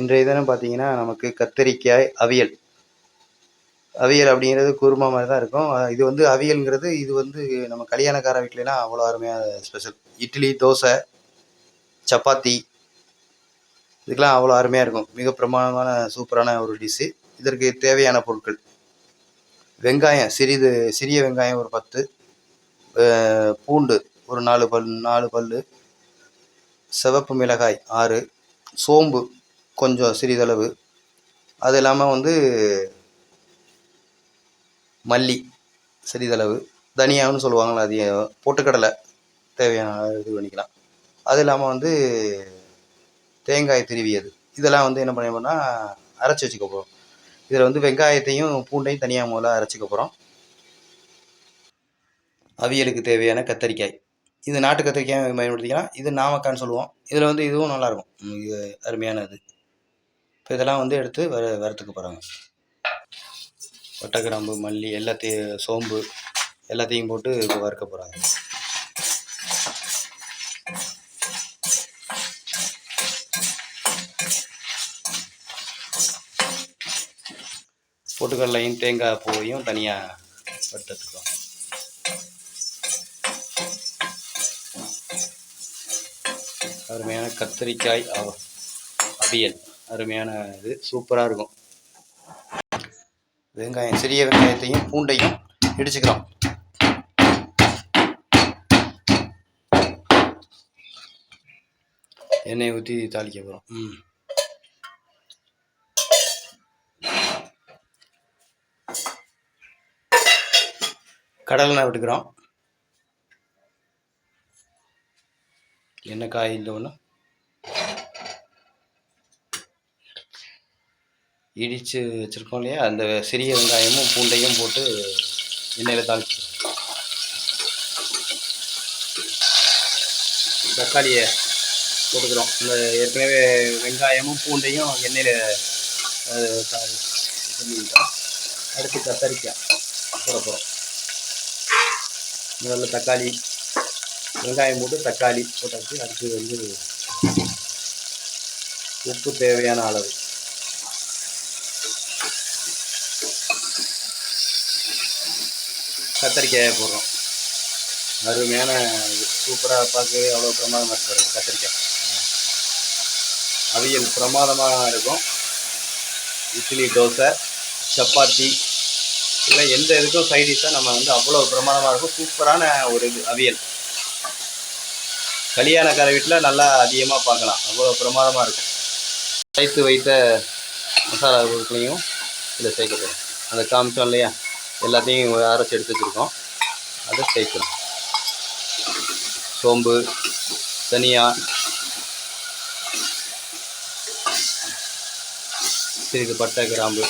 இன்றைய தினம் பார்த்தீங்கன்னா நமக்கு கத்தரிக்காய் அவியல். அவியல் அப்படிங்கிறது குருமா மாதிரி தான் இருக்கும். இது வந்து அவியல்ங்கிறது இது வந்து நம்ம கல்யாணக்கார வீட்லலாம் அவ்வளோ அருமையாக ஸ்பெஷல் இட்லி தோசை சப்பாத்தி இதுக்கெலாம் அவ்வளோ அருமையாக இருக்கும். மிக பிரமாதமான சூப்பரான ஒரு டிஷ்ஷு இதற்கு தேவையான பொருட்கள். வெங்காயம் சிறிது சிறிய வெங்காயம் ஒரு பத்து. பூண்டு ஒரு நாலு பல் நாலு பல் சிவப்பு மிளகாய் ஆறு. சோம்பு கொஞ்சம் சிறிதளவு. அது இல்லாமல் வந்து மல்லி சிறிதளவு. தனியான்னு சொல்லுவாங்களா அது பொட்டுக்கடலை தேவையான இது பண்ணிக்கலாம். அது இல்லாமல் வந்து தேங்காய் திருவியது இதெல்லாம் வந்து என்ன பண்ணுவோம்னா அரைச்சி வச்சுக்க போகிறோம் இதில் வந்து வெங்காயத்தையும் பூண்டையும் தனியாக முதல்ல அரைச்சிக்க போகிறோம் அவியலுக்கு தேவையான கத்தரிக்காய். இது நாட்டு கத்திரிக்காய் பயன்படுத்திக்கலாம். இது நாமக்கான்னு சொல்லுவோம். இதில் வந்து இதுவும் நல்லாயிருக்கும் இது அருமையானது இப்போ இதெல்லாம் வந்து எடுத்து வர வரத்துக்கு போகிறாங்க பட்டை மல்லி எல்லாத்தையும் சோம்பு எல்லாத்தையும் போட்டு இப்போ வறுக்க போகிறாங்க பொட்டுக்கடலையும் தேங்காய் பூவையும் தனியாக வறுத்துக்கிறோம் அருமையான கத்திரிக்காய் அவியல். அருமையான இது. சூப்பராக இருக்கும். வெங்காயம் சிறிய வெங்காயத்தையும் பூண்டையும் இடிச்சுக்கிறோம். எண்ணெயை ஊற்றி தாளிக்க போகிறோம் ம். கடலெண்ணெய் விட்டுக்கிறோம். எண்ணெய் காய்ந்த ஒன்று இடித்து வச்சுருக்கோம் இல்லையா? அந்த சிறிய வெங்காயமும் பூண்டையும் போட்டு எண்ணெயில் தாளிச்சிக்கிறோம் தக்காளியை போட்டுக்கிறோம். இந்த ஏற்கனவே வெங்காயமும் பூண்டையும் எண்ணெயில் அடுத்து கத்தரிக்காய் போட போகிறோம் முதல்ல தக்காளி வெங்காயம் போட்டு தக்காளி போட்டாச்சு. அடுத்து வந்து உப்பு தேவையான அளவு. கத்தரிக்காயை போடுறோம். அருமையான சூப்பராக பார்க்கவே அவ்வளோ பிரமாதமாக இருக்கும் கத்திரிக்காய். அவியல் பிரமாதமாக இருக்கும். இட்லி தோசை சப்பாத்தி இல்லை எந்த இதுக்கும் சைடிஷாக நம்ம வந்து அவ்வளோ பிரமாதமாக இருக்கும். சூப்பரான ஒரு இது அவியல். கல்யாணக்கார வீட்டில் நல்லா அதிகமாக பார்க்கலாம். அவ்வளோ பிரமாதமாக இருக்கும். சேர்த்து வைத்த மசாலா பொருட்களையும் இதில் சேர்க்கப்படும். அந்த அதை காமிச்சோம் இல்லையா? எல்லாத்தையும் அரைச்சி எடுத்து வச்சுருக்கோம். அதை சேர்க்கணும் சோம்பு தனியா. சிறிது பட்டை கிராம்பு.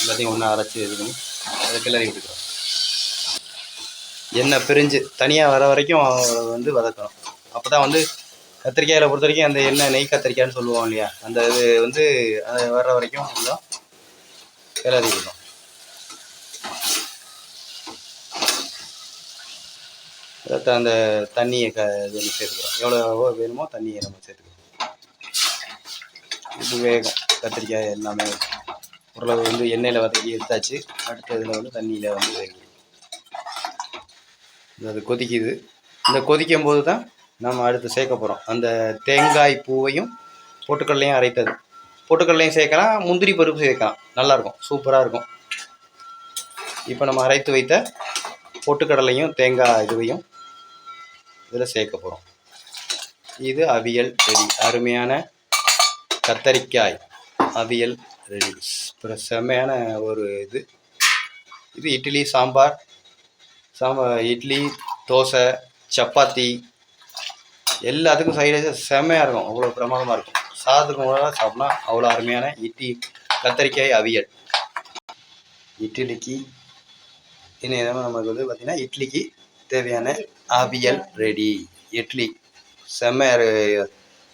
எல்லாத்தையும் ஒன்றா அரைச்சி எடுக்கணும் அதை கிளறி விட்டுக்கிறோம் எண்ணெய் பிரிஞ்சு தனியாக வர வரைக்கும் வந்து வதக்கணும். அப்போ தான் வந்து கத்திரிக்காயில் பொறுத்த வரைக்கும் அந்த எண்ணெய் நெய் கத்திரிக்காய்னு சொல்லுவோம் இல்லையா? அந்த இது வந்து அது வர்ற வரைக்கும் கொஞ்சம் கிளறி விடணும் அந்த தண்ணியை க இது நம்ம சேர்த்துக்கிறோம் எவ்வளோ வேணுமோ தண்ணியை நம்ம சேர்த்துக்கிறோம் இது வேகம் கத்திரிக்காய் எல்லாமே ஓரளவு வந்து எண்ணெயில் வதக்கி எடுத்தாச்சு அடுத்த இதில் வந்து தண்ணியில் வந்து வேகும் அது கொதிக்குது இந்த கொதிக்கும் போது தான் நம்ம அடுத்து சேர்க்க போகிறோம் அந்த தேங்காய் பூவையும் பொட்டுக்கடலையும் அரைத்தது பொட்டுக்கடலையும் சேர்க்கலாம் முந்திரி பருப்பு சேர்க்கலாம். நல்லாயிருக்கும் சூப்பராக இருக்கும் இப்போ நம்ம அரைத்து வைத்த பொட்டுக்கடலையும் தேங்காய் இதுவையும் இதில் சேர்க்க போகிறோம். இது அவியல் ரெடி. அருமையான கத்தரிக்காய் அவியல் ரெடி. அப்புறம் செம்மையான ஒரு இது. இது இட்லி சாம்பார் சாம்பார் இட்லி தோசை சப்பாத்தி. எல்லாத்துக்கும் சைடு செம்மையாக இருக்கும். அவ்வளோ பிரமாதமாக இருக்கும். சாதத்துக்கு கூட சாப்பிட்னா அவ்வளோ அருமையான இட்லி கத்தரிக்காய் அவியல். இட்லிக்கு இன்னும் நமக்கு வந்து பார்த்திங்கன்னா இட்லிக்கு தேவையான அவியல் ரெடி இட்லி. செம்மையாக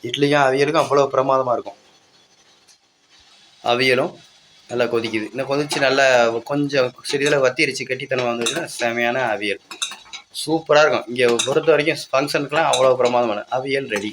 இட்லியும் அவியலுக்கும் அவ்வளோ பிரமாதமாக இருக்கும். அவியலும் நல்லா கொதிக்குது. இன்னும் கொதிச்சு நல்லா கொஞ்சம் சிறிதில் வத்திரிச்சு கட்டித்தனம் வந்துச்சுன்னா செமையான அவியல். சூப்பராக இருக்கும். இங்கே பொறுத்த வரைக்கும் ஃபங்க்ஷனுக்குலாம் அவ்வளோ பிரமாதமான அவியல் ரெடி